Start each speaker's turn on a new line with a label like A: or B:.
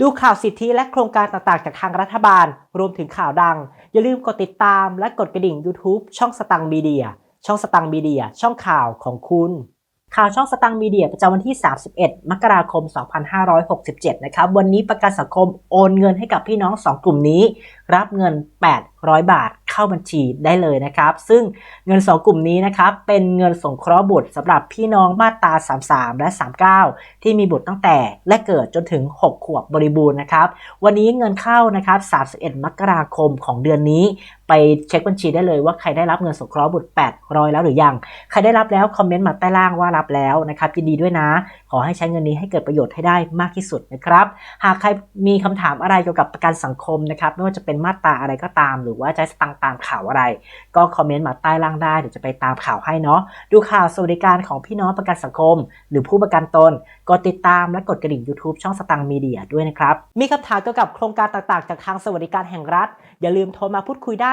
A: ดูข่าวสิทธิและโครงการต่างๆ จากทางรัฐบาล รวมถึงข่าวดัง อย่าลืมกดติดตามและกดกระดิ่ง YouTube ช่องสตังมีเดีย ช่องสตังมีเดีย ช่องข่าวของคุณ ข่าวช่องสตังมีเดียประจำวันที่ 31 มกราคม 2567 นะครับ วันนี้ประกันสังคมโอนเงินให้กับพี่น้อง 2 กลุ่มนี้ รับเงิน 800 บาท เข้าบัญชีได้เลยนะครับ ซึ่งเงิน 2 กลุ่มนี้นะครับเป็นเงินสงเคราะห์บุตรสำหรับพี่น้องมาตรา 33 และ 39 ที่มีบุตรตั้งแต่และเกิดจนถึง 6 ขวบบริบูรณ์นะครับ วันนี้เงินเข้านะครับ 31 มกราคมของเดือนนี้ไปเช็คบัญชีได้เลยว่าใครได้รับเงินสงเคราะห์บุตร 800 แล้วหรือยัง ใครได้รับแล้วคอมเมนต์มาใต้ล่างว่ารับแล้วนะครับยินดีด้วยนะ ขอให้ใช้เงินนี้ให้เกิดประโยชน์ให้ได้มากที่สุดนะครับ หากใครมีคำถามอะไรเกี่ยวกับประกันสังคมนะครับ ไม่ว่าจะเป็นมาตราอะไรก็ตาม หรือว่าจะให้สตังตามข่าวอะไร ก็คอมเมนต์มาใต้ล่างได้เดี๋ยวจะไปตามข่าวให้เนาะ ดูข่าวสวัสดิการของพี่น้องประกันสังคม หรือผู้ประกันตน กดติดตามและกดกระดิ่ง YouTube ช่องสตังค์มีเดียด้วยนะครับ มีคำถามเกี่ยวกับโครงการต่างๆ จากทางสวัสดิการแห่งรัฐ อย่าลืมโทรมาพูดคุยได้